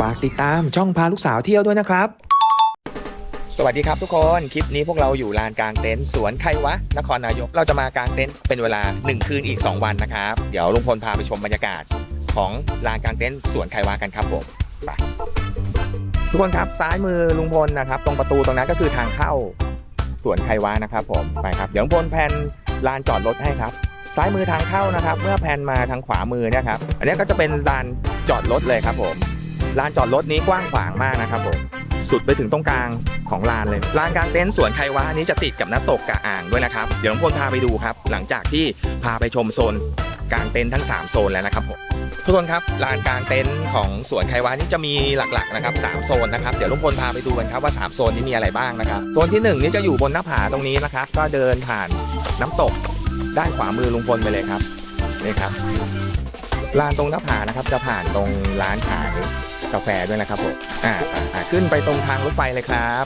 ฝากติดตามช่องพาลูกสาวเที่ยวด้วยนะครับ สวัสดีครับทุกคน คลิปนี้พวกเราอยู่ลานกลางเต็นท์สวนไควะ นครนายก เราจะมากลางเต็นท์เป็นเวลา 1 คืนอีก 2 วันนะครับ เดี๋ยวลุงพลพาไปชมบรรยากาศของลานกลางเต็นท์สวนไควะกันครับผม ไปทุกคนครับซ้ายมือลุงพลนะครับ ตรงประตูตรงนั้นก็คือทางเข้าสวนไควะนะครับ ผมไปครับ เดี๋ยวลุงพลแพนลานจอดรถให้ครับ ซ้ายมือทางเข้านะครับ เมื่อแพนมาทางขวามือเนี่ยครับ อันนี้ก็จะเป็นลานจอดรถเลยครับผมลานจอดรถนี้กว้างขวางมากนะครับผมสุดไปถึงตรงกลางของลานเลยลานกลางเต็นท์สวนไควะอันนี้จะติดกับน้ำตกกะอ่างด้วยนะครับ เดี๋ยวน้องพลพาไปดูครับ หลังจากที่พาไปชมโซนกลางเต็นท์ทั้ง 3 โซนแล้วนะครับผม ทุกคนครับลานกลางเต็นท์ของสวนไควะนี่จะมีหลักๆนะครับสามโซนนะครับเดี๋ยวลุงพลพาไปดูกันครับว่า 3 โซนนี้มีอะไรบ้างนะครับโซนที่1นี่จะอยู่บนหน้าผาตรงนี้นะครับก็เดินผ่านน้ำตกด้านขวามือลุงพลไปเลยครับนี่ครับลานตรงหน้าผานะครับจะผ่านตรงร้านขายกาแฟด้วยนะครับผมอ่าอ่าขึ้นไปตรงทางรถไฟเลยครับ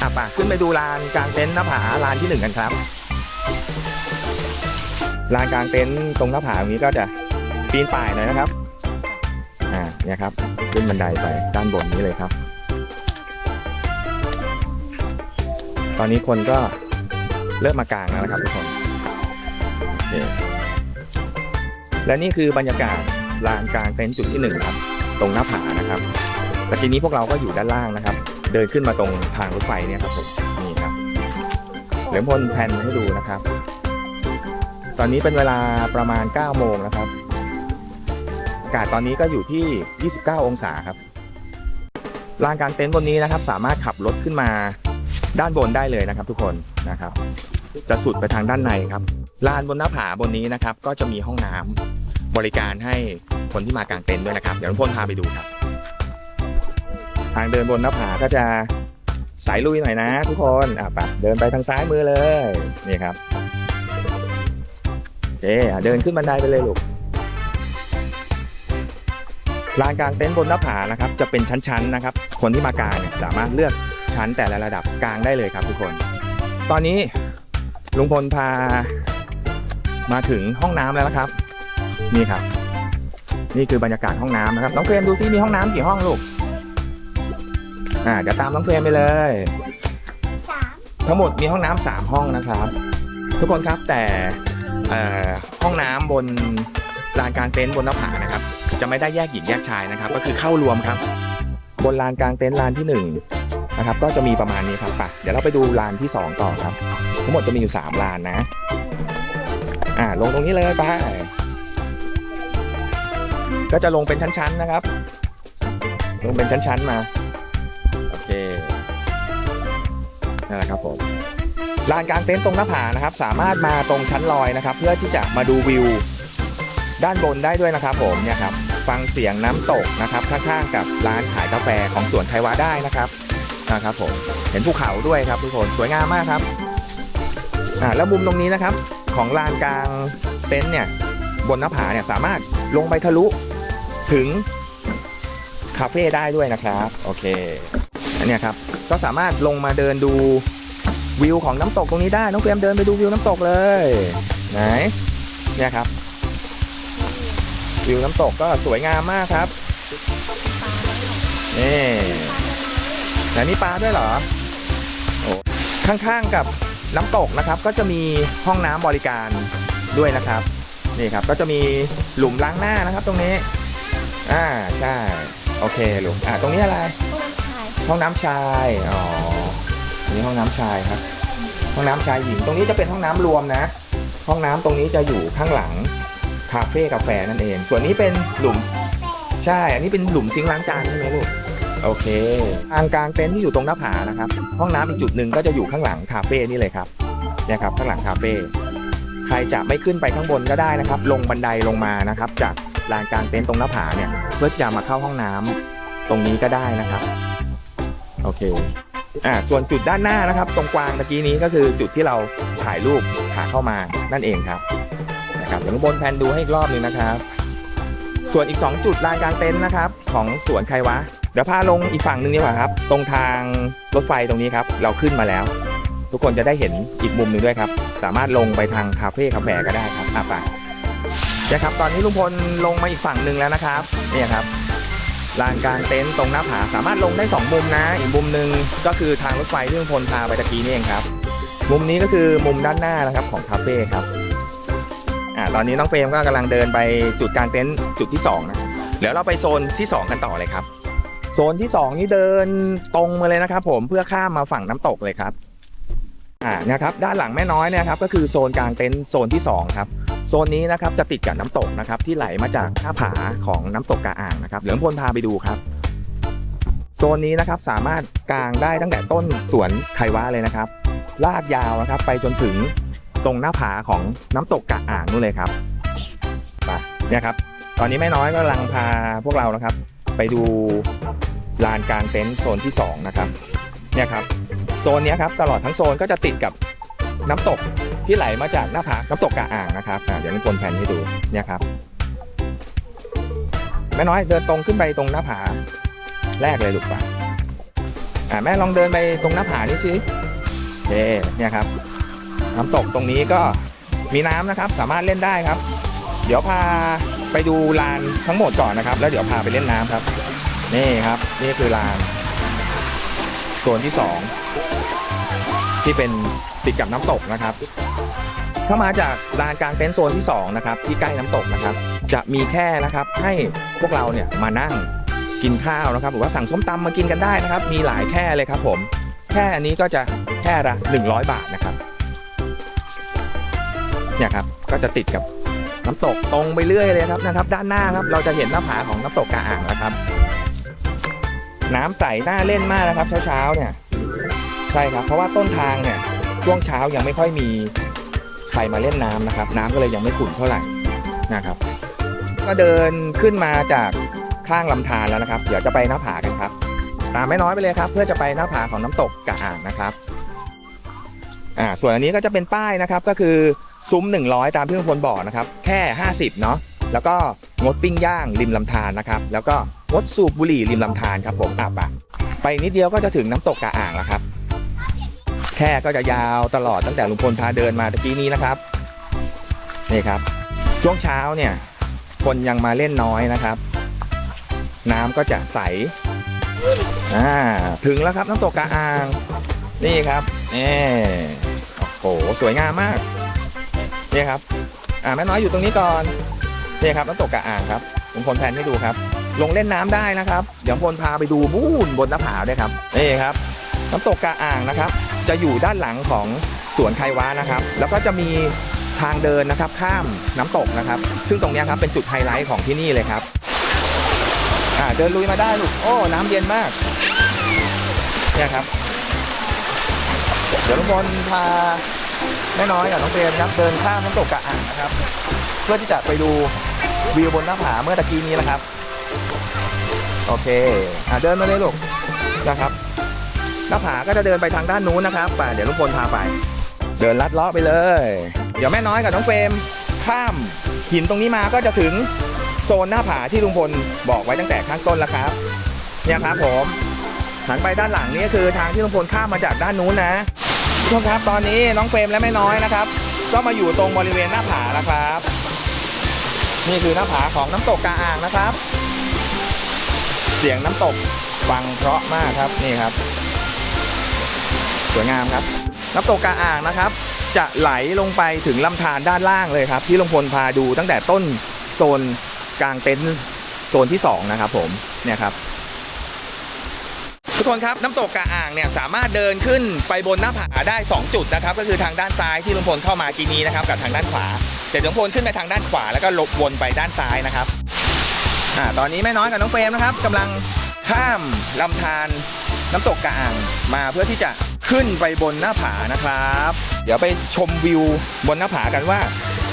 อะป่ะขึ้นไปดูลานกลางเต็นท์หน้าผาลานที่หนึ่งกันครับ ลานกลางเต็นท์ตรงหน้าผาตรงนี้ก็จะปีนป่ายหน่อยนะครับ อ่าเนี่ยครับ ขึ้นบันไดไปด้านบนนี้เลยครับ ตอนนี้คนก็เริ่มมากางแล้วนะครับทุกคนและนี่คือบรรยากาศลานกลางเต็นท์จุดที่หนึ่งครับ ตรงหน้าผานะครับ แต่ทีนี้พวกเราก็อยู่ด้านล่างนะครับ เดินขึ้นมาตรงทางรถไฟเนี่ยครับผมนี่ครับเหลือมพลแผนให้ดูนะครับ ตอนนี้เป็นเวลาประมาณ 9 โมงนะครับ อากาศตอนนี้ก็อยู่ที่ 29 องศาครับ ลานกางเต็นท์บนนี้นะครับ สามารถขับรถขึ้นมาด้านบนได้เลยนะครับ ทุกคนนะครับ จะสุดไปทางด้านในครับลานบนหน้าผาบนนี้นะครับ ก็จะมีห้องน้ำบริการให้คนที่มากางเต็นท์ด้วยนะครับ เดี๋ยวลุงพลพาไปดูครับ ทางเดินบนหน้าผาก็จะสายลุยหน่อยนะ ทุกคนอะไปเดินไปทางซ้ายมือเลยนี่ครับ เคอะเดินขึ้นบันไดไปเลยลูกลานกลางเต็นท์บนหน้าผานะครับจะเป็นชั้นๆนะครับ คนที่มากางเนี่ยสามารถเลือกชั้นแต่ละระดับกางได้เลยครับทุกคน ตอนนี้ลุงพลพามาถึงห้องน้ำแล้วนะครับ นี่ครับ นี่คือบรรยากาศห้องน้ำนะครับน้องเฟรมดูซิมีห้องน้ำกี่ห้องลูกอ่าเดี๋ยวตามน้องเฟรมไปเลยสามทั้งหมดมีห้องน้ำสามห้องนะครับ ทุกคนครับแต่เอ่อ ห้องน้ำบนลานกลางเต็นท์บนหน้าผานะครับ จะไม่ได้แยกหญิงแยกชายนะครับ ก็คือเข้ารวมครับ บนลานกลางเต็นท์ลานที่หนึ่งนะครับ ก็จะมีประมาณนี้ครับไปเดี๋ยวเราไปดูลานที่สองต่อครับ ทั้งหมดจะมีอยู่สามลานนะ อ่าลงตรงนี้เลยไปก็จะลงเป็นชั้นๆนะครับ ลงเป็นชั้นๆมา โอเคนั่นแหละครับผม ลานกลางเต็นท์ตรงหน้าผานะครับ สามารถมาตรงชั้นลอยนะครับ เพื่อที่จะมาดูวิวด้านบนได้ด้วยนะครับ ผมเนี่ยครับฟังเสียงน้ำตกนะครับข้างๆกับร้านขายกาแฟของสวนไทยวาได้นะครับนะครับผมเห็นภูเขาด้วยครับทุกคนสวยงามมากครับอ่าแล้วมุมตรงนี้นะครับ ของลานกลางเต็นท์เนี่ยบนหน้าผาเนี่ยสามารถลงไปทะลุถึงคาเฟ่ได้ด้วยนะครับ โอเคอันนี้ครับก็สามารถลงมาเดินดู วิวของน้ำตกตรงนี้ได้ น้องเฟรมเดินไปดูวิวน้ำตกเลย ไหน เนี่ยครับ วิวน้ำตกก็สวยงามมากครับ นี่แล้วนี่ปลาด้วยเหรอ โอ้ข้างๆกับน้ำตกนะครับ ก็จะมีห้องน้ำบริการด้วยนะครับ นี่ครับ ก็จะมีหลุมล้างหน้านะครับ ตรงนี้ อ่า ใช่ โอเคหลุม อ่าตรงนี้อะไรโอ้ยชายห้องน้ำชาย อ๋ออั นี้ห้องน้ำชายครับ ห้องน้ำชายหญิงตรงนี้จะเป็นห้องน้ำรวมนะ ห้องน้ำตรงนี้จะอยู่ข้างหลังคาเฟ่กาแฟนั่นเอง ส่วนนี้เป็นหลุม ใช่ อันนี้เป็นหลุมซิงล้างจานใช่ไหมลูก โอเคทางกลางเต็นท์ที่อยู่ตรงหน้าผานะครับ ห้องน้ำอีกจุดหนึ่งก็จะอยู่ข้างหลังคาเฟ่นี่เลยครับ เนี่ยครับข้างหลังคาเฟ่ ใครจะไม่ขึ้นไปข้างบนก็ได้นะครับ ลงบันไดลงมานะครับ จากลานกลางเต็นท์ตรงหน้าผาเนี่ย เพื่อจะมาเข้าห้องน้ำตรงนี้ก็ได้นะครับ โอเค อ่าส่วนจุดด้านหน้านะครับ ตรงกวางตะกี้นี้ก็คือจุดที่เราถ่ายรูปขาเข้ามานั่นเองครับนะครับเดี๋ยวข้างบนแพนดูให้อีกรอบหนึ่งนะครับ ส่วนอีก 2 จุดลานกลางเต็นท์นะครับ ของสวนไควะ เดี๋ยวพาลงอีกฝั่งหนึ่งดีกว่าครับ ตรงทางรถไฟตรงนี้ครับ เราขึ้นมาแล้ว ทุกคนจะได้เห็นอีกมุมหนึ่งด้วยครับ สามารถลงไปทางคาเฟ่คาแฝก็ได้ครับอะไปนะครับตอนนี้ลุงพลลงมาอีกฝั่งหนึ่งแล้วนะครับเนี่ยครับ ลานกลางเต็นท์ตรงหน้าผาสามารถลงได้สองมุมนะ อีกมุมหนึ่งก็คือทางรถไฟที่ลุงพลพาไปตะกี้นี่เองครับ มุมนี้ก็คือมุมด้านหน้านะครับของคาเฟ่ครับอ่าตอนนี้น้องเฟรมก็กำลังเดินไปจุดกลางเต็นท์จุดที่2นะเดี๋ยวเราไปโซนที่ 2 กันต่อเลยครับ โซนที่ 2 นี่เดินตรงมาเลยนะครับผมเพื่อข้ามมาฝั่งน้ำตกเลยครับอ่านะครับด้านหลังแม่น้อยเนี่ยครับก็คือโซนกลางเต็นท์โซนที่2ครับ โซนนี้นะครับจะติดกับน้ำตกนะครับที่ไหลมาจากหน้าผาของน้ำตกกาอ่างนะครับเหลืองพลพาไปดูครับโซนนี้นะครับสามารถกางได้ตั้งแต่ต้นสวนไควะเลยนะครับ ลากยาวนะครับไปจนถึงตรงหน้าผาของน้ำตกกะอ่างนู่นเลยครับไปเนี่ยครับ ตอนนี้แม่น้อยก็กำลังพาพวกเรานะครับ ไปดูลานกลางเต็นท์โซนที่สองนะครับ เนี่ยครับ โซนนี้ครับตลอดทั้งโซนก็จะติดกับน้ำตก ที่ไหลมาจากหน้าผาน้ำตกกะอ่างนะครับอ่าเดี๋ยวนี้ปนแผนให้ดูเนี่ยครับแม่น้อยเดินตรงขึ้นไปตรงหน้าผา แรกเลยลูกป่ะอ่าแม่ลองเดินไปตรงหน้าผานี่สิโอเคเนี่ยครับ น้ำตกตรงนี้ก็มีน้ำนะครับ สามารถเล่นได้ครับ เดี๋ยวพาไปดูลานทั้งหมดก่อนนะครับ แล้วเดี๋ยวพาไปเล่นน้ำครับ นี่ครับ นี่คือลานโซนที่สองที่เป็นติดกับน้ำตกนะครับ เข้ามาจากลานกลางเต็นท์โซนที่สองนะครับที่ใกล้น้ำตกนะครับ จะมีแค่นะครับให้พวกเราเนี่ยมานั่งกินข้าวนะครับ หรือว่าสั่งส้มตำมากินกันได้นะครับ มีหลายแค่เลยครับผม แค่อันนี้ก็จะแค่ละ100 บาทนะครับเนี่ยครับก็จะติดกับน้ำตกตรงไปเรื่อยเลยครับนะครับ ด้านหน้าครับเราจะเห็นหน้าผาของน้ำตกกาอ่างนะครับ น้ำใสน่าเล่นมากนะครับ เช้าๆเนี่ย ใช่ครับ เพราะว่าต้นทางเนี่ยช่วงเช้ายังไม่ค่อยมี ใครมาเล่นน้ำนะครับ น้ำก็เลยยังไม่ขุ่นเท่าไหร่นะครับ ก็เดินขึ้นมาจากข้างลำธารแล้วนะครับ เดี๋ยวจะไปหน้าผากันครับ ตามไม่น้อยไปเลยครับ เพื่อจะไปหน้าผาของน้ำตกกะอ่างนะครับอ่าส่วนอันนี้ก็จะเป็นป้ายนะครับก็คือซุ้ม 100 ตามที่ลุงพลบอกนะครับ แค่ 50 เนาะแล้วก็งดปิ้งย่างริมลำธารนะครับ แล้วก็งดสูบบุหรี่ริมลำธารครับผมอะไปไปนิดเดียวก็จะถึงน้ำตกกะอ่างแล้วครับ ค่ก็จะยาวตลอดตั้งแต่ลุงพลพาเดินมาตะกี้นี้นะครับนี่ครับ ช่วงเช้าเนี่ยคนยังมาเล่นน้อยนะครับ น้ำก็จะใสอ่าถึงแล้วครับน้ำตกกาอ่าง นี่ครับนี่โอ้โหสวยงามมากนี่ครับอ่าแม่น้อยอยู่ตรงนี้ก่อนนี่ครับน้ำตกกาอ่างครับผมพลแพนให้ดูครับ ลงเล่นน้ำได้นะครับ เดี๋ยวพลพาไปดูบูนบนหน้าผาด้วยครับนี่ครับ น้ำตกกาอ่างนะครับ จะอยู่ด้านหลังของสวนไควะนะครับ แล้วก็จะมีทางเดินนะครับ ข้ามน้ำตกนะครับ ซึ่งตรงนี้ครับเป็นจุดไฮไลท์ของที่นี่เลยครับอ่าเดินลุยมาได้ลูกโอ้น้ำเย็นมากเนี่ยครับ เดี๋ยวลุงพลพาแม่น้อยกับน้องเฟรมครับเดินข้ามน้ำตกกะอ่างนะครับ เพื่อที่จะไปดูวิวบนหน้าผาเมื่อตะกี้นี้นะครับ โอเคอ่าเดินมาเลยลูกนะครับ หน้าผาก็จะเดินไปทางด้านนู้นนะครับไปเดี๋ยวลุงพลพาไป เดินลัดเลาะไปเลย เดี๋ยวแม่น้อยกับน้องเฟรมข้ามหินตรงนี้มาก็จะถึงโซนหน้าผาที่ลุงพลบอกไว้ตั้งแต่ข้างต้นแล้วครับ เนี่ยครับผมหันไปด้านหลังนี่คือทางที่ลุงพลข้ามมาจากด้านนู้นนะทุกคนครับตอนนี้น้องเฟรมและแม่น้อยนะครับ ก็มาอยู่ตรงบริเวณหน้าผาแล้วครับ นี่คือหน้าผาของน้ำตกกาอ่างนะครับ เสียงน้ำตกฟังเพราะมากครับนี่ครับ สวยงามครับน้ำตกกาอ่างนะครับ จะไหลลงไปถึงลำธารด้านล่างเลยครับ ที่ลุงพลพาดูตั้งแต่ต้นโซนกลางเต็นท์โซนที่ 2 นะครับผมเนี่ยครับทุกคนครับน้ำตกกาอ่างเนี่ยสามารถเดินขึ้นไปบนหน้าผาได้ 2 จุดนะครับก็คือทางด้านซ้ายที่ลุงพลเข้ามากีนี้นะครับกับทางด้านขวาแต่ลุงพลขึ้นไปทางด้านขวาแล้วก็หลบวนไปด้านซ้ายนะครับอ่าตอนนี้แม่น้อยกับน้องเฟรมนะครับกำลังข้ามลำธารน้ำตกกาอ่างมาเพื่อที่จะ ขึ้นไปบนหน้าผานะครับ เดี๋ยวไปชมวิวบนหน้าผากันว่า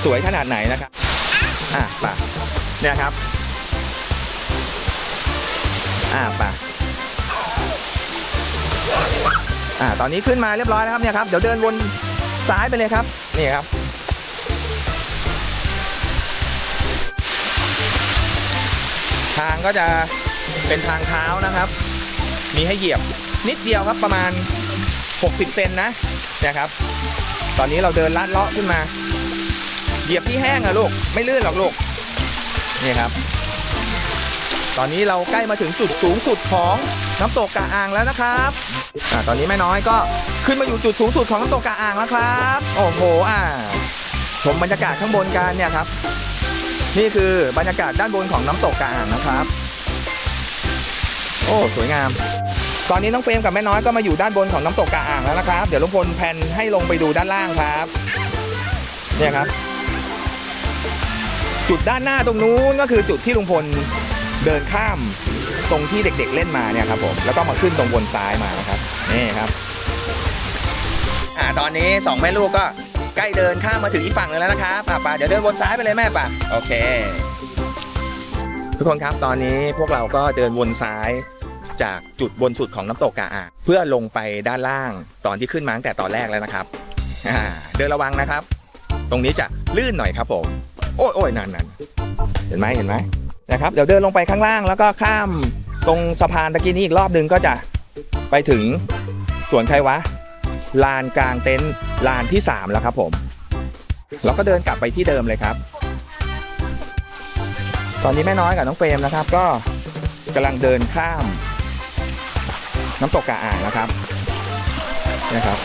สวยขนาดไหนนะครับอะไปเนี่ยครับอะไปอ่าตอนนี้ขึ้นมาเรียบร้อยแล้วครับเนี่ยครับเดี๋ยวเดินวนซ้ายไปเลยครับนี่ครับทางก็จะเป็นทางเท้านะครับ มีให้เหยียบนิดเดียวครับประมาณ 60 เซนนะนะครับ ตอนนี้เราเดินลัดเลาะขึ้นมา เหยียบที่แห้งอะลูก ไม่ลื่นหรอกลูก นี่ครับ ตอนนี้เราใกล้มาถึงจุดสูงสุดของน้ำตกกะอ่างแล้วนะครับอ่าตอนนี้แม่น้อยก็ขึ้นมาอยู่จุดสูงสุดของน้ำตกกะอ่างแล้วครับ โอ้โห อ่า ชมบรรยากาศข้างบนกันเนี่ยครับ นี่คือบรรยากาศด้านบนของน้ำตกกะอ่างนะครับ โอ้ สวยงาม ตอนนี้น้องเฟรมกับแม่น้อยก็มาอยู่ด้านบนของน้ำตกกะอ่างแล้วนะครับ เดี๋ยวลุงพลแพนให้ลงไปดูด้านล่างครับ เนี่ยครับ จุดด้านหน้าตรงนู้นก็คือจุดที่ลุงพลเดินข้ามตรงที่เด็ก ๆ เล่นมาเนี่ยครับผมแล้วก็มาขึ้นตรงบนซ้ายมานะครับนี่ครับอ่าตอนนี้สองแม่ลูกก็ใกล้เดินข้ามมาถึงอีกฝั่งนึงแล้วนะครับอ่าป่าเดี๋ยวเดินวนซ้ายไปเลยแม่ป่ะโอเค ทุกคนครับตอนนี้พวกเราก็เดินวนซ้าย จากจุดบนสุดของน้ำตกกาอาเพื่อลงไปด้านล่างตอนที่ขึ้นมาตั้งแต่ตอนแรกแล้วนะครับเดินระวังนะครับ ตรงนี้จะลื่นหน่อยครับผม โอ้ยโอ้ยนั่นนั่นเห็นไหมเห็นไหมนะครับเดี๋ยวเดินลงไปข้างล่างแล้วก็ข้ามตรงสะพานตะกี้นี้อีกรอบหนึงก็จะไปถึงสวนใครวะลานกลางเต็นท์ลานที่ 3 แล้วครับผม เราก็เดินกลับไปที่เดิมเลยครับ ตอนนี้แม่น้อยกับน้องเฟรมนะครับ ก็กำลังเดินข้าม น้ำตกกะอ่างนะครับนะครับ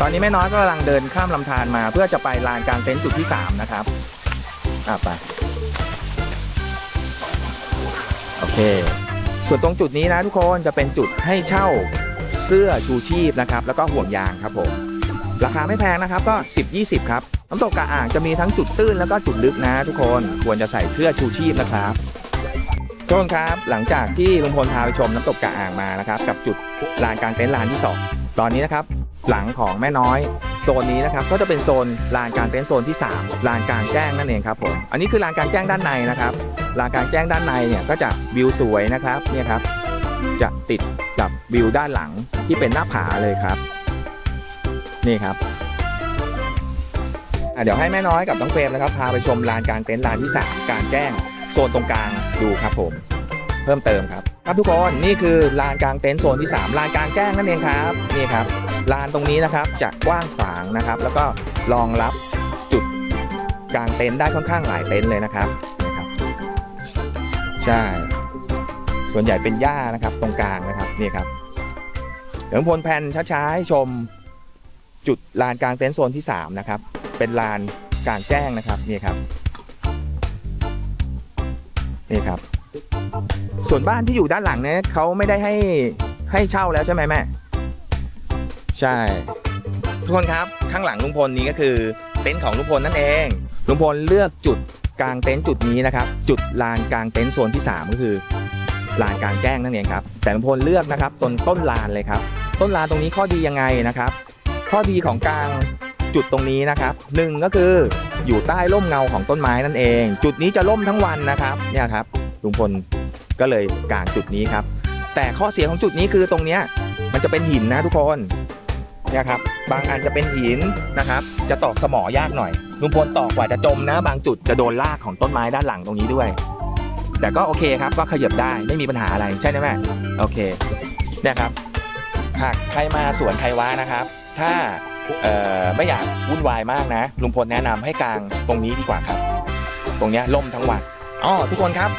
ตอนนี้แม่น้อยก็กำลังเดินข้ามลำธารมา เพื่อจะไปลานกลางเต็นท์จุดที่3นะครับอะไปโอเค ส่วนตรงจุดนี้นะทุกคนจะเป็นจุดให้เช่าเสื้อชูชีพนะครับ แล้วก็ห่วงยางครับผมราคาไม่แพงนะครับก็ 10-20 ครับ น้ำตกกะอ่างจะมีทั้งจุดตื้นแล้วก็จุดลึกนะทุกคนควรจะใส่เสื้อชูชีพนะครับ ทุกคนครับหลังจากที่ลุงพลพาไปชมน้ำตกกะอ่างมานะครับ กับจุดลานกลางเต็นท์ลานที่ 2 ตอนนี้นะครับ หลังของแม่น้อยโซนนี้นะครับก็จะเป็นโซนลานกลางเต็นท์โซนที่ 3 ลานกลางแจ้งนั่นเองครับผมอันนี้คือลานกลางแจ้งด้านในนะครับลานกลางแจ้งด้านในเนี่ยก็จะวิวสวยนะครับเนี่ยครับ จะติดกับวิวด้านหลังที่เป็นหน้าผาเลยครับ นี่ครับเดี๋ยวให้แม่น้อยกับน้องเฟรมนะครับพาไปชมลานกลางเต็นท์ลานที่ 3 กลางแจ้ง โซนตรงกลางดูครับผม เพิ่มเติมครับ ครับทุกคนนี่คือลานกลางเต็นท์โซนที่ 3 ลานกลางแจ้งนั่นเองครับนี่ครับลานตรงนี้นะครับจะกว้างขวางนะครับ แล้วก็รองรับจุดกลางเต็นท์ได้ค่อนข้างหลายเต็นท์เลยนะครับนะครับ ใช่ ส่วนใหญ่เป็นหญ้านะครับ ตรงกลางนะครับนี่ครับเดี๋ยวพลแผ่นช้าๆให้ชมจุดลานกลางเต็นท์โซนที่ 3 นะครับ เป็นลานกลางแจ้งนะครับนี่ครับ นี่ครับ ส่วนบ้านที่อยู่ด้านหลังเนี่ยเขาไม่ได้ให้ให้เช่าแล้วใช่ไหมแม่ ใช่ ทุกคนครับข้างหลังลุงพลนี้ก็คือเต็นท์ของลุงพลนั่นเอง ลุงพลเลือกจุดกลางเต็นท์จุดนี้นะครับ จุดลานกลางเต็นท์โซนที่ 3 ก็คือลานกลางแจ้งนั่นเองครับ แต่ลุงพลเลือกนะครับต้นต้นลานเลยครับ ต้นลานตรงนี้ข้อดียังไงนะครับ ข้อดีของกลางจุดตรงนี้นะครับหนึ่งก็คือ อยู่ใต้ร่มเงาของต้นไม้นั่นเอง จุดนี้จะร่มทั้งวันนะครับเนี่ยครับลุงพลก็เลยกางจุดนี้ครับ แต่ข้อเสียของจุดนี้คือตรงเนี้ยมันจะเป็นหินนะทุกคนเนี่ยครับบางอันจะเป็นหินนะครับ จะตอกสมอยากหน่อยลุงพลตอกกว่าจะจมนะ บางจุดจะโดนรากของต้นไม้ด้านหลังตรงนี้ด้วย แต่ก็โอเคครับก็ขยับได้ไม่มีปัญหาอะไรใช่ไหมแม่โอเคเนี่ยครับหากใครมาสวนไควะนะครับ ถ้า ไม่อยากวุ่นวายมากนะ ลุงพลแนะนำให้กลางตรงนี้ดีกว่าครับ ตรงเนี้ยล่มทั้งวันอ๋อทุกคนครับ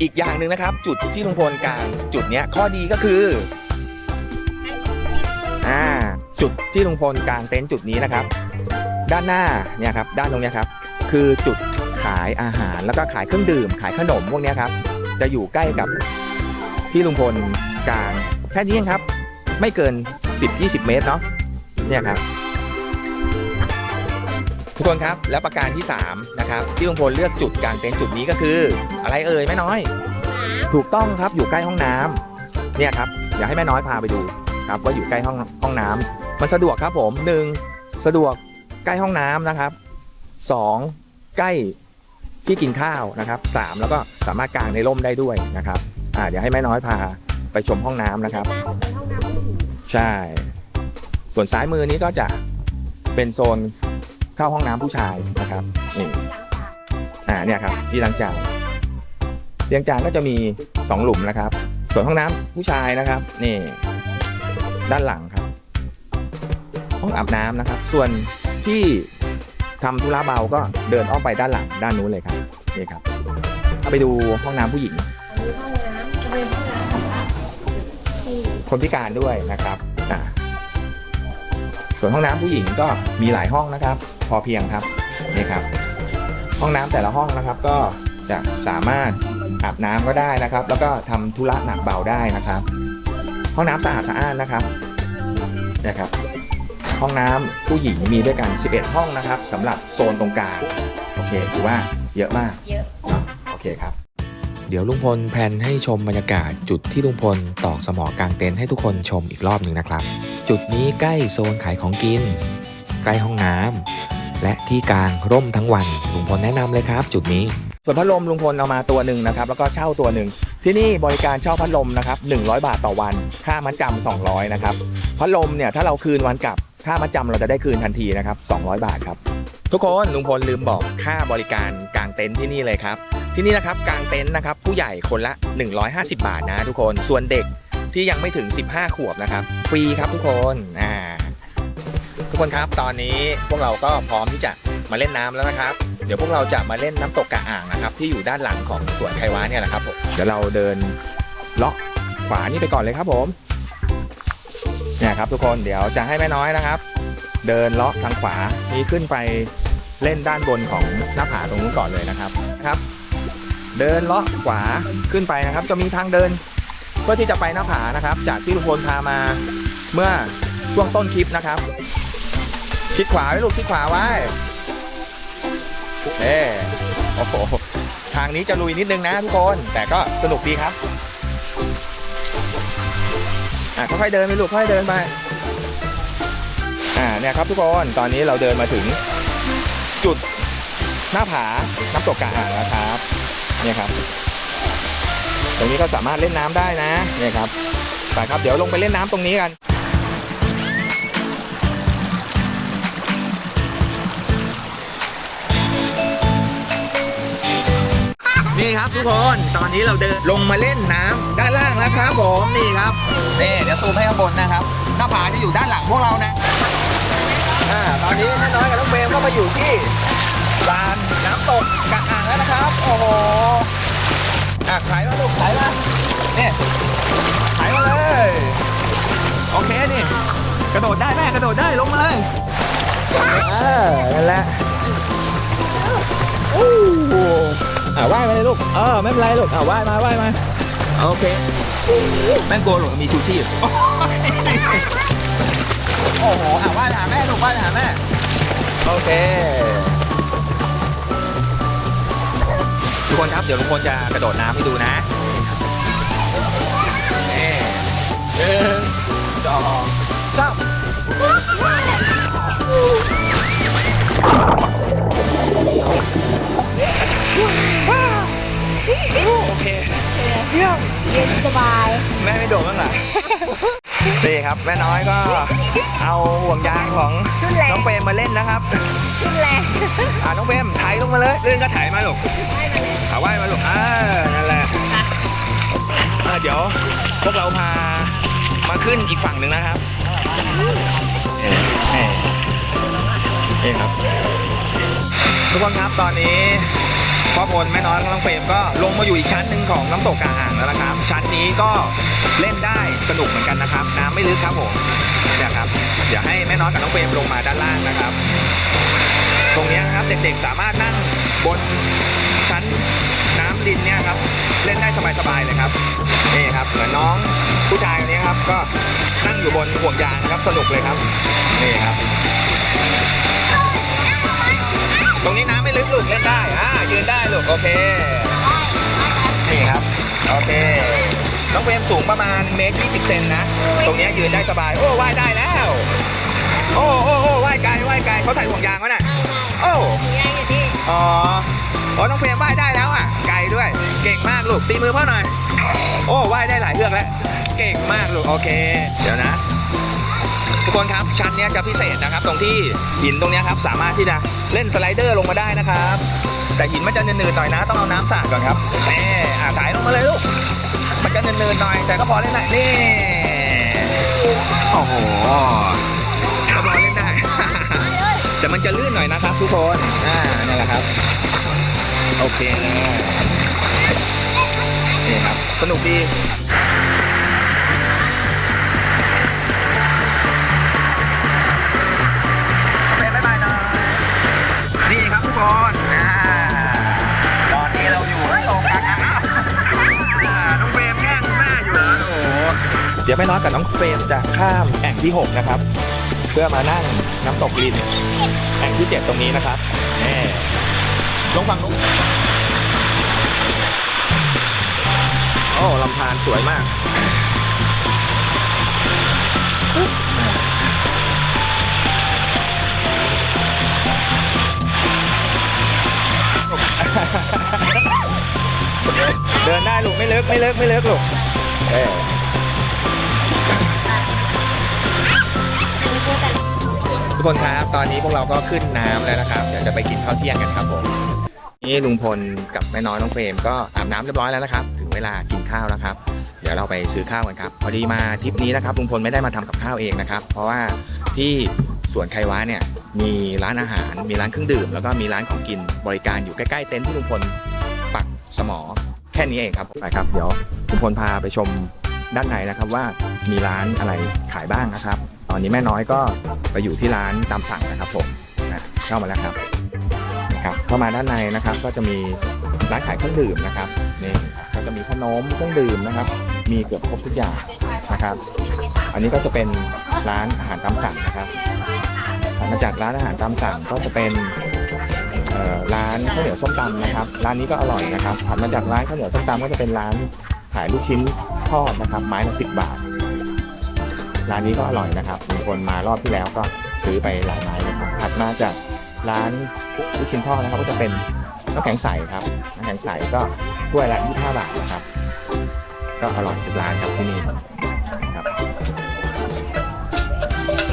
อีกอย่างหนึ่งนะครับ จุดที่ลุงพลกลางจุดเนี้ยข้อดีก็คืออ่าจุดที่ลุงพลกลางเต็นท์จุดนี้นะครับ ด้านหน้าเนี่ยครับด้านตรงเนี้ยครับ คือจุดขายอาหารแล้วก็ขายเครื่องดื่ม ขายขนมพวกนี้ครับ จะอยู่ใกล้กับที่ลุงพลกลางแค่นี้เองครับ ไม่เกิน 10-20 เมตรเนาะ เนี่ยครับ ทุกคนครับและประการที่ 3 นะครับ ที่ลุงพลเลือกจุดกลางเต็นท์จุดนี้ก็คือ อะไรเอ่ยแม่น้อย ถูกต้องครับอยู่ใกล้ห้องน้ำเนี่ยครับอยากให้แม่น้อยพาไปดูครับว่าอยู่ใกล้ห้องห้องน้ำมันสะดวกครับผมหนึ่งสะดวกใกล้ห้องน้ำนะครับสองใกล้ที่กินข้าวนะครับสามแล้วก็สามารถกางในร่มได้ด้วยนะครับอ่าเดี๋ยวให้แม่น้อยพาไปชมห้องน้ำนะครับเป็นห้องน้ำผู้หญิงใช่ ส่วนซ้ายมือนี้ก็จะเป็นโซนเข้าห้องน้ำผู้ชายนะครับนี่อ่าเนี่ยครับที่ล้างจานเตียงจานก็จะมี 2 หลุมนะครับ ส่วนห้องน้ำผู้ชายนะครับนี่ด้านหลังครับ ห้องอาบน้ำนะครับ ส่วนที่ทำธุระเบาก็เดินอ้อมไปด้านหลังด้านนู้นเลยครับนี่ครับเอาไปดูห้องน้ำผู้หญิงอันนี้ห้องน้ำจะเป็นห้องน้ำนะคะที่คนพิการด้วยนะครับอ่า ส่วนห้องน้ำผู้หญิงก็มีหลายห้องนะครับ พอเพียงครับนี่ครับ ห้องน้ำแต่ละห้องนะครับ ก็จะสามารถอาบน้ำก็ได้นะครับ แล้วก็ทำธุระหนักเบาได้นะครับ ห้องน้ำสะอาดสะอ้านนะครับนะครับห้องน้ำผู้หญิงมีด้วยกัน 11 ห้องนะครับสำหรับโซนตรงกลางโอเคถือว่าเยอะมากเยอะโอเคครับ เดี๋ยวลุงพลแพลนให้ชมบรรยากาศจุดที่ลุงพลตอกสมอกางเต็นท์ให้ทุกคนชมอีกรอบหนึ่งนะครับ จุดนี้ใกล้โซนขายของกิน ใกล้ห้องน้ำและที่กลางร่มทั้งวันลุงพลแนะนำเลยครับ จุดนี้ ส่วนพัดลมลุงพลเอามาตัวหนึ่งนะครับ แล้วก็เช่าตัวหนึ่งที่นี่บริการเช่าพัดลมนะครับ100 บาทต่อวัน ค่ามัดจำ200นะครับพัดลมเนี่ยถ้าเราคืนวันกลับ ค่ามัดจำเราจะได้คืนทันทีนะครับ200 บาทครับทุกคนลุงพลลืมบอกค่าบริการกางเต็นท์ที่นี่เลยครับ ที่นี่นะครับกางเต็นท์นะครับผู้ใหญ่คนละ 150 บาทนะทุกคนส่วนเด็กที่ยังไม่ถึง 15 ขวบนะครับ ฟรีครับทุกคนอ่าทุกคนครับตอนนี้พวกเราก็พร้อมที่จะมาเล่นน้ำแล้วนะครับ เดี๋ยวพวกเราจะมาเล่นน้ำตกกระอ่างนะครับ ที่อยู่ด้านหลังของสวนไควะเนี่ยแหละครับผมเดี๋ยวเราเดินเลาะขวานี่ไปก่อนเลยครับผมเนี่ยครับทุกคนเดี๋ยวจะให้แม่น้อยนะครับ เดินเลาะทางขวานี้ขึ้นไปเล่นด้านบนของหน้าผาตรงนู้นก่อนเลยนะครับครับ เดินเลาะขวาขึ้นไปนะครับ จะมีทางเดิน เพื่อที่จะไปหน้าผานะครับ จากที่ลุงพลพามาเมื่อช่วงต้นคลิปนะครับ ชิดขวาไว้ลูกชิดขวาไว้เอ้โอ้โหทางนี้จะลุยนิดนึงนะทุกคน แต่ก็สนุกดีครับอะค่อยๆเดินไปลูกค่อยๆเดินไปอ่าเนี่ยครับทุกคนตอนนี้เราเดินมาถึงจุดหน้าผาน้ำตกกะอ่างแล้วครับ เนี่ยครับ ตรงนี้ก็สามารถเล่นน้ำได้นะเนี่ยครับไปครับเดี๋ยวลงไปเล่นน้ำตรงนี้กันนี่ครับทุกคนตอนนี้เราเดินลงมาเล่นน้ำด้านล่างแล้วครับผมนี่ครับนี่เดี๋ยวซูมให้ข้างบนนะครับ หน้าผาจะอยู่ด้านหลังพวกเรานะอ่าตอนนี้แม่น้อยกับน้องเบมก็มาอยู่ที่ลานน้ำตกกะ นะครับ โอ้โหอะขายมาลูกขายมาเนี่ยขายมาเลย โอเคนี่ กระโดดได้แม่กระโดดได้ลงมาเลยเออนั่นแหละอู้หูอะว่ายมาเลยลูก เออไม่เป็นไรลูก อะว่ายมาว่ายมาโอเค แม่งกลัวหลงมีชูชีพโอ้โห อะว่ายหาแม่ลูกว่ายหาแม่ โอเค คนครับ เดี๋ยวลุงพลจะกระโดดน้ำให้ดูนะนี่หนึ่งสองสามโอเคเยี่ยมเย็นสบาย แม่ไม่โดดบ้างเหรอ นี่ครับ แม่น้อยก็เอาห่วงยางของชุดแรงน้องเปรมมาเล่นนะครับชุดแรงอ่าน้องเปรมไถลงมาเลยเลื่อนก็ไถมาลูกไม่มาเลยเอาไห ว้มาลูกอ่านั่นแหละอ่าเดี๋ยวพวกเราพามาขึ้นอีกฝั่งหนึ่งนะครับนี่นี่ครับ ทุกคนครับตอนนี้พ่อพลแม่น้อยกับน้องเฟรมก็ลงมาอยู่อีกชั้นหนึ่งของน้ำตกกาอ่างแล้วนะครับ ชั้นนี้ก็เล่นได้สนุกเหมือนกันนะครับ น้ำไม่ลึกครับผมเนี่ยครับเดี๋ยวให้แม่น้อยกับน้องเฟรมลงมาด้านล่างนะครับ ตรงนี้ครับเด็กๆสามารถนั่งบน ชั้นน้ำดินเนี่ยครับเล่นได้สบายๆเลยครับนี่ครับเหมือนน้องผู้ชายคนนี้ครับ ก็นั่งอยู่บนห่วงยางนะครับสนุกเลยครับนี่ครับ ตรงนี้น้ำไม่ลึกลูกเล่นได้อ่ายืนได้ลูกโอเคนี่ครับโอเคน้องเฟรมสูงประมาณเมตรยี่สิบเซนนะ ตรงนี้ยืนได้สบาย โอ้ว่ายได้แล้ว โอ้โอ้โอ้ว่ายไกลว่ายไกลเขาใส่ห่วงยางไว้น่ะ โอ้ไม่ไม่มีอะไรอยู่ที่อ๋อ อ๋อน้องเฟรมว่ายได้แล้วอะ ไกลด้วย เก่งมากลูก ตีมือพ่อหน่อย โอ้ว่ายได้หลายเรื่อกแล้ว เก่งมากลูก โอเค เดี๋ยวนะ ทุกคนครับ ชั้นเนี้ยจะพิเศษนะครับ ตรงที่หินตรงเนี้ยครับ สามารถที่จะเล่นสไลเดอร์ลงมาได้นะครับ แต่หินมันจะเนืดๆหน่อยนะ ต้องเอาน้ำสาดก่อนครับนี่อ่าถ่ายลงมาเลยลูก มันจะเนืดๆหน่อย แต่ก็พอเล่นได้นี่ โอ้โหก็พอเล่นได้ แต่มันจะลื่นหน่อยนะครับทุกคน อ่า นี่แหละครับ โอเคนี่ครับ สนุกดีเป็นบ๊ายบายหน่อยนี่ครับทุกคนอ่าตอนนี้เราอยู่ตรงกลางอ่าวอ่าน้องเฟรมแย่งแม่อยู่เหรอโอ้โหเดี๋ยวแม่น้อยกับน้องเฟรมจะข้ามแอ่งที่ 6 นะครับ เพื่อมานั่งน้ำตกลิน แอ่งที่ 7 ตรงนี้นะครับนี่ ลงฝั่งนู้นโอ้ลำธารสวยมากเดินได้ลูกไม่เลิกไม่เลิกไม่เลิกลูกเออทุกคนครับ ตอนนี้พวกเราก็ขึ้นน้ำแล้วนะครับ เดี๋ยวจะไปกินข้าวเที่ยงกันครับผม นี่ลุงพลกับแม่น้อยน้องเฟรมก็อาบน้ำเรียบร้อยแล้วนะครับ ถึงเวลากินข้าวแล้วครับ เดี๋ยวเราไปซื้อข้าวกันครับ พอดีมาทริปนี้นะครับลุงพลไม่ได้มาทำกับข้าวเองนะครับ เพราะว่าที่สวนไควะเนี่ยมีร้านอาหาร มีร้านเครื่องดื่ม แล้วก็มีร้านของกินบริการอยู่ใกล้ๆเต็นท์ที่ลุงพลปักสมอ แค่นี้เองครับไปครับ เดี๋ยวคุณพลพาไปชมด้านในนะครับว่ามีร้านอะไรขายบ้างนะครับ ตอนนี้แม่น้อยก็ไปอยู่ที่ร้านตามสั่งนะครับผมนะเข้ามาแล้วครับ เข้ามาด้านในนะครับ ก็จะมีร้านขายเครื่องดื่มนะครับนี่ก็จะมีขนมเครื่องดื่มนะครับ มีเกือบครบทุกอย่างนะครับ อันนี้ก็จะเป็นร้านอาหารตามสั่งนะครับถัดมาจากร้านอาหารตามสั่งก็จะเป็นร้านข้าวเหนียวส้มตำนะครับ ร้านนี้ก็อร่อยนะครับถัดมาจากร้านข้าวเหนียวส้มตำก็จะเป็นร้านขายลูกชิ้นทอดนะครับ ไม้ละสิบบาท ร้านนี้ก็อร่อยนะครับมีคนมารอบที่แล้วก็ซื้อไปหลายไม้เลยครับถัดมาจากร้าน ลูกชิ้นทอดนะครับก็จะเป็นน้ำแข็งใสครับน้ำแข็งใสก็ถ้วยละ25บาทนะครับ ก็อร่อยทุกร้านครับที่นี่ครับ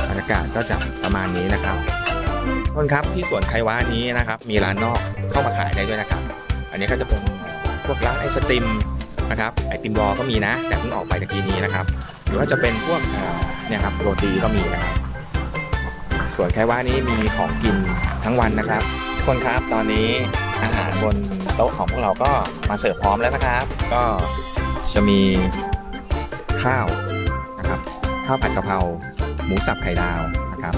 บรรยากาศก็จะประมาณนี้นะครับทุกคนครับที่สวนไควะนี้นะครับ มีร้านนอกเข้ามาขายได้ด้วยนะครับ อันนี้ก็จะเป็นพวกร้านไอศตรีมนะครับไอติมวอลก็มีนะแต่เพิ่งออกไปตะกี้นี้นะครับ หรือว่าจะเป็นพวกเอ่อเนี่ยครับโรตีก็มีนะครับ สวนไควะนี้มีของกินทั้งวันนะครับทุกคนครับตอนนี้อาหารบนโต๊ะของพวกเราก็มาเสิร์ฟพร้อมแล้วนะครับ ก็จะมีข้าวนะครับข้าวผัดกะเพราหมูสับไข่ดาวนะครับ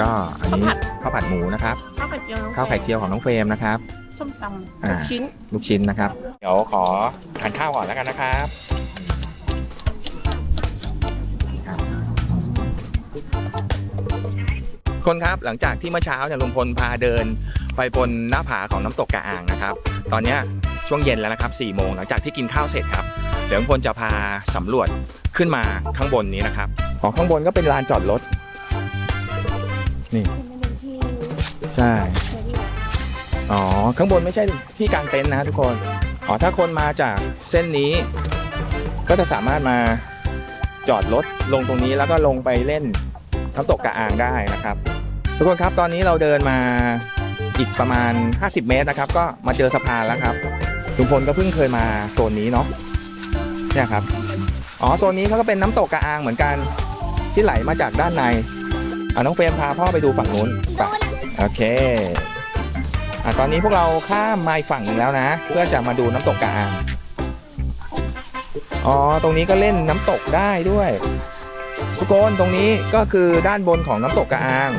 ก็อันนี้ข้าวผัดหมูนะครับข้าวไข่เจียวข้าวไข่เจียวของน้องเฟรมนะครับส้มตำอ่าลูกชิ้นลูกชิ้นนะครับ เดี๋ยวขอทานข้าวก่อนแล้วกันนะครับครับ คนครับหลังจากที่เมื่อเช้าเนี่ยลุงพลพาเดิน ไปบนหน้าผาของน้ำตกกระอ่างนะครับ ตอนนี้ช่วงเย็นแล้วนะครับ4โมงหลังจากที่กินข้าวเสร็จครับเดี๋ยวลุงพลจะพาสำรวจขึ้นมาข้างบนนี้นะครับ ของข้างบนก็เป็นลานจอดรถนี่ใช่อ๋อข้างบนไม่ใช่ที่กางเต็นท์นะทุกคนอ๋อถ้าคนมาจากเส้นนี้ ก็จะสามารถมาจอดรถลงตรงนี้แล้วก็ลงไปเล่นน้ำตกกระอ่างได้นะครับ ทุกคนครับตอนนี้เราเดินมาอีกประมาณ 50 เมตรนะครับ ก็มาเจอสะพานแล้วครับลุงพลก็เพิ่งเคยมาโซนนี้เนาะเนี่ยครับอ๋อโซนนี้เขาก็เป็นน้ำตกกระอางเหมือนกันที่ไหลมาจากด้านในอ่าน้องเฟรมพาพ่อไปดูฝั่งนู้นไปโอเคอะตอนนี้พวกเราข้ามมาอีกฝั่งหนึ่งแล้วนะ เพื่อจะมาดูน้ำตกกระอางอ๋อตรงนี้ก็เล่นน้ำตกได้ด้วย ทุกคนตรงนี้ก็คือด้านบนของน้ำตกกระอาง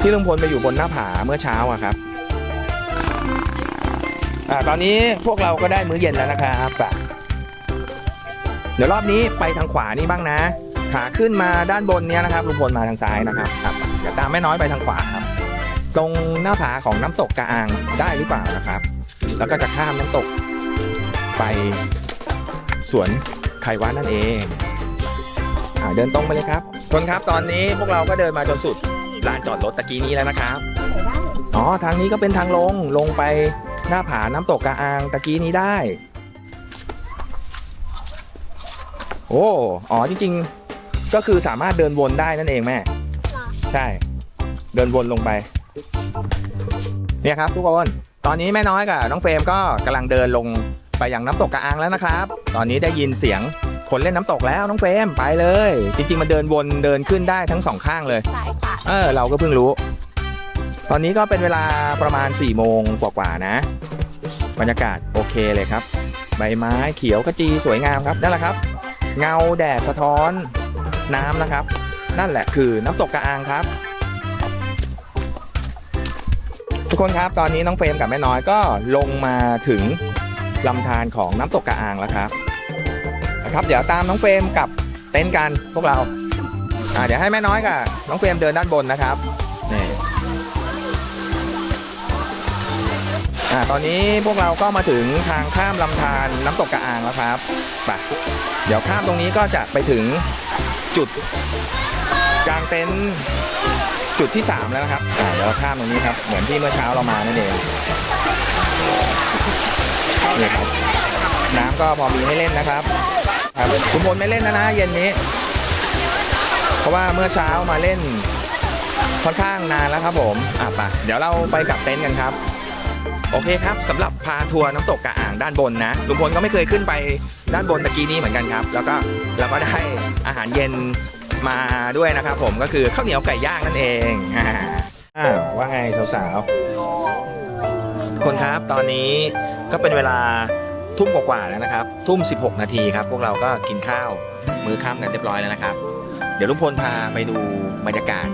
ที่ลุงพลไปอยู่บนหน้าผาเมื่อเช้าอะครับอ่าตอนนี้พวกเราก็ได้มื้อเย็นแล้วนะครับอะเดี๋ยวรอบนี้ไปทางขวานี่บ้างนะ ขาขึ้นมาด้านบนเนี้ยนะครับลุงพลมาทางซ้ายนะครับครับเดี๋ยวตามแม่น้อยไปทางขวาครับ ตรงหน้าผาของน้ำตกกระอางได้หรือเปล่านะครับ แล้วก็จะข้ามน้ำตก ไปสวนไขวัดนั่นเองอ่าเดินตรงไปเลยครับคนครับตอนนี้พวกเราก็เดินมาจนสุด ลานจอดรถตะกี้นี้แล้วนะครับ อ๋อ ทางนี้ก็เป็นทางลง ลงไปหน้าผาน้ำตกกระอางตะกี้นี้ได้ โอ้ อ๋อ จริง ๆ ก็คือสามารถเดินวนได้นั่นเองแม่ ใช่ เดินวนลงไป เนี่ยครับทุกคน ตอนนี้แม่น้อยกับน้องเฟรมก็กำลังเดินลงไปยังน้ำตกกระอังแล้วนะครับ ตอนนี้ได้ยินเสียง คนเล่นน้ำตกแล้วน้องเฟรมไปเลย จริง ๆ มันเดินวนเดินขึ้นได้ทั้งสองข้างเลย สายขวาเออเราก็เพิ่งรู้ ตอนนี้ก็เป็นเวลาประมาณ4ี่โมงกว่าๆนะ บรรยากาศโอเคเลยครับ ใบไม้เขียวขจีสวยงามครับนั่นแหละครับ เงาแดดสะท้อนน้ำนะครับ นั่นแหละคือน้ำตกกระอางครับ ทุกคนครับตอนนี้น้องเฟรมกับแม่น้อยก็ลงมาถึงลำธารของน้ำตกกระอางแล้วครับ นะครับ เดี๋ยวตามน้องเฟรมกับเต็นท์กันพวกเราอ่าเดี๋ยวให้แม่น้อยกับน้องเฟรมเดินด้านบนนะครับนี่อ่าตอนนี้พวกเราก็มาถึงทางข้ามลำธารน้ำตกกระอ่างแล้วครับไปเดี๋ยวข้ามตรงนี้ก็จะไปถึงจุดกลางเต็นท์จุดที่ 3 แล้วนะครับอ่าเดี๋ยวเราข้ามตรงนี้ครับ เหมือนที่เมื่อเช้าเรามานั่นเองนี่ครับน้ำก็พอมีให้เล่นนะครับ ครับคุณพลไม่เล่นนะนะเย็นนี้ เพราะว่าเมื่อเช้ามาเล่นค่อนข้างนานแล้วครับผมอะไปเดี๋ยวเราไปกับเต็นท์กันครับ โอเคครับสำหรับพาทัวร์น้ำตกกระอ่างด้านบนนะลุงพลก็ไม่เคยขึ้นไปด้านบนตะกี้นี้เหมือนกันครับ แล้วก็เราก็ได้อาหารเย็นมาด้วยนะครับผมก็คือข้าวเหนียวไก่ย่างนั่นเองอ่าอ้าวว่าไงสาวๆทุกคนครับตอนนี้ก็เป็นเวลา ทุ่มกว่าๆแล้วนะครับ ทุ่ม 16 นาทีครับ พวกเราก็กินข้าวมื้อค่ำกันเรียบร้อยแล้วนะครับ เดี๋ยวลุงพลพาไปดูบรรยากาศ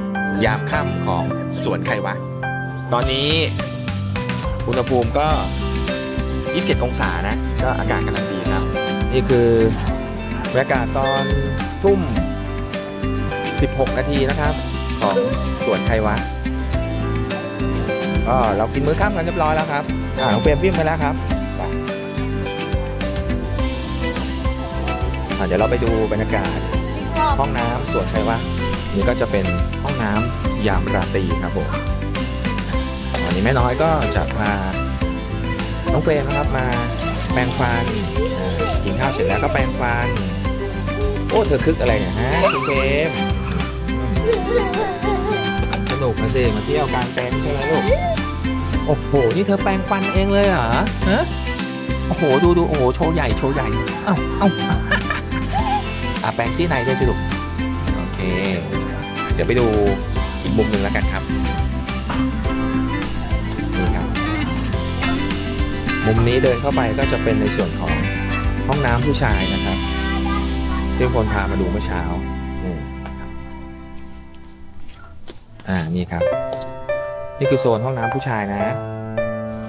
ยามค่ำของสวนไควะ ตอนนี้อุณหภูมิก็ 27 องศานะ ก็อากาศกำลังดีครับ นี่คือบรรยากาศตอนทุ่ม 16 นาทีนะครับ ของสวนไควะก็เรากินมื้อค่ำกันเรียบร้อยแล้วครับอ่าน้องเฟรมพิมพ์ไปแล้วครับ อ่าเดี๋ยวเราไปดูบรรยากาศ ห้องน้ำสวนไควะนี่ก็จะเป็นห้องน้ำยามราตรีครับผมวันนี้แม่น้อยก็จะพาน้องเฟรมนะครับมาแปรงฟันอ่ากินข้าวเสร็จแล้วก็แปรงฟัน โอ้เธอคึกอะไรเนี่ยฮะคุณเฟรมสนุกนะสิมาเที่ยวกลางเต็นท์ใช่ไหมลูกโอ้โหนี่เธอแปรงฟันเองเลยเหรอฮะโอ้โหดูดูโอ้โหโชว์ใหญ่โชว์ใหญ่เอ้าเอ้าอ่ะแปรงซี่ในด้วยสิลูกโอเค เดี๋ยวไปดูอีกมุมหนึ่งแล้วกันครับนี่ครับ มุมนี้เดินเข้าไปก็จะเป็นในส่วนของห้องน้ำผู้ชายนะครับที่คนพามาดูเมื่อเช้านี่ครับอ่านี่ครับ นี่คือโซนห้องน้ำผู้ชายนะ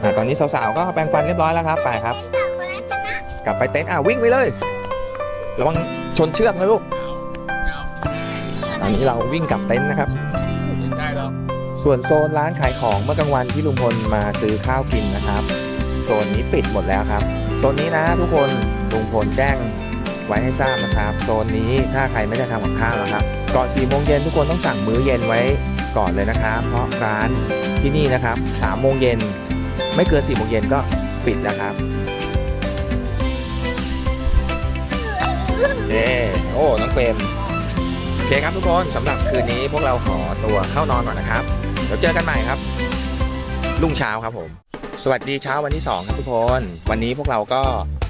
อ่าตอนนี้สาวๆก็แปรงฟันเรียบร้อยแล้วครับ ไปครับ กลับไปเต็นท์อะวิ่งไปเลยระวัง ชนเชือกนะลูกอันนี้เราวิ่งกลับเต็นท์นะครับ ส่วนโซนร้านขายของเมื่อกลางวันที่ลุงพลมาซื้อข้าวกินนะครับ โซนนี้ปิดหมดแล้วครับ โซนนี้นะทุกคนลุงพลแจ้งไว้ให้ทราบนะครับ โซนนี้ถ้าใครไม่ได้ทำกับข้าวนะครับ ก่อน4โมงเย็นทุกคนต้องสั่งมื้อเย็นไว้ก่อนเลยนะครับ เพราะร้านที่นี่นะครับ3โมงเย็นไม่เกิน4โมงเย็นก็ปิดแล้วครับ เย้โอ้ น้องเฟรมโอเคครับทุกคนสำหรับคืนนี้พวกเราขอตัวเข้านอนก่อนนะครับ เดี๋ยวเจอกันใหม่ครับ รุ่งเช้าครับผม สวัสดีเช้าวันที่ 2 ครับทุกคน วันนี้พวกเราก็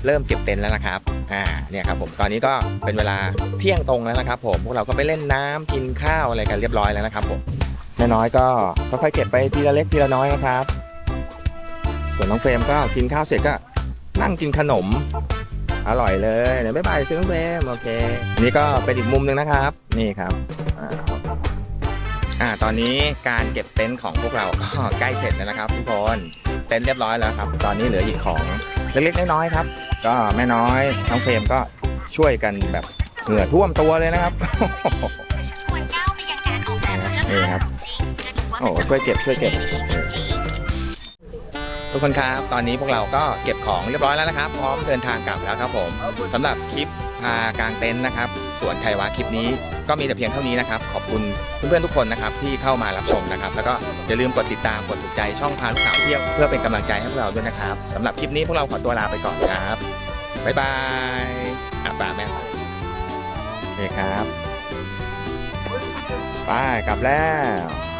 เริ่มเก็บเต็นท์แล้วนะครับ อ่า เนี่ยครับผม ตอนนี้ก็เป็นเวลาเที่ยงตรงแล้วนะครับ ผม พวกเราก็ไปเล่นน้ำกินข้าวอะไรกันเรียบร้อยแล้วนะครับผมแม่น้อยก็ค่อยๆเก็บไปทีละเล็กทีละน้อยนะครับ ส่วนน้องเฟรมก็กินข้าวเสร็จก็นั่งกินขนม อร่อยเลยเดี๋ยวบ๊ายบายซื้อน้องเฟรมโอเค นี่ก็เป็นอีกมุมหนึ่งนะครับ นี่ครับอ่าอ่าตอนนี้การเก็บเต็นท์ของพวกเราก็ใกล้เสร็จแล้วนะครับ ทุกคนเต็นท์เรียบร้อยแล้วครับ ตอนนี้เหลืออีกของเล็กๆน้อยๆครับ ก็แม่น้อยน้องเฟรมก็ช่วยกันแบบเหงื่อท่วมตัวเลยนะครับนี่ครับโอ้ช่วยเก็บช่วยเก็บ ทุกคนครับ ตอนนี้พวกเราก็เก็บของเรียบร้อยแล้วนะครับ พร้อมเดินทางกลับแล้วครับผมสำหรับคลิปพากางเต็นท์นะครับสวนไควะคลิปนี้ก็มีแต่เพียงเท่านี้นะครับ ขอบคุณเพื่อนๆทุกคนนะครับที่เข้ามารับชมนะครับ แล้วก็อย่าลืมกดติดตามกดถูกใจช่องพาลูกสาวเที่ยวเพื่อเป็นกำลังใจให้พวกเราด้วยนะครับสำหรับคลิปนี้พวกเราขอตัวลาไปก่อนครับบ๊ายบายอะป่าแม่โอเคครับไปกลับแล้ว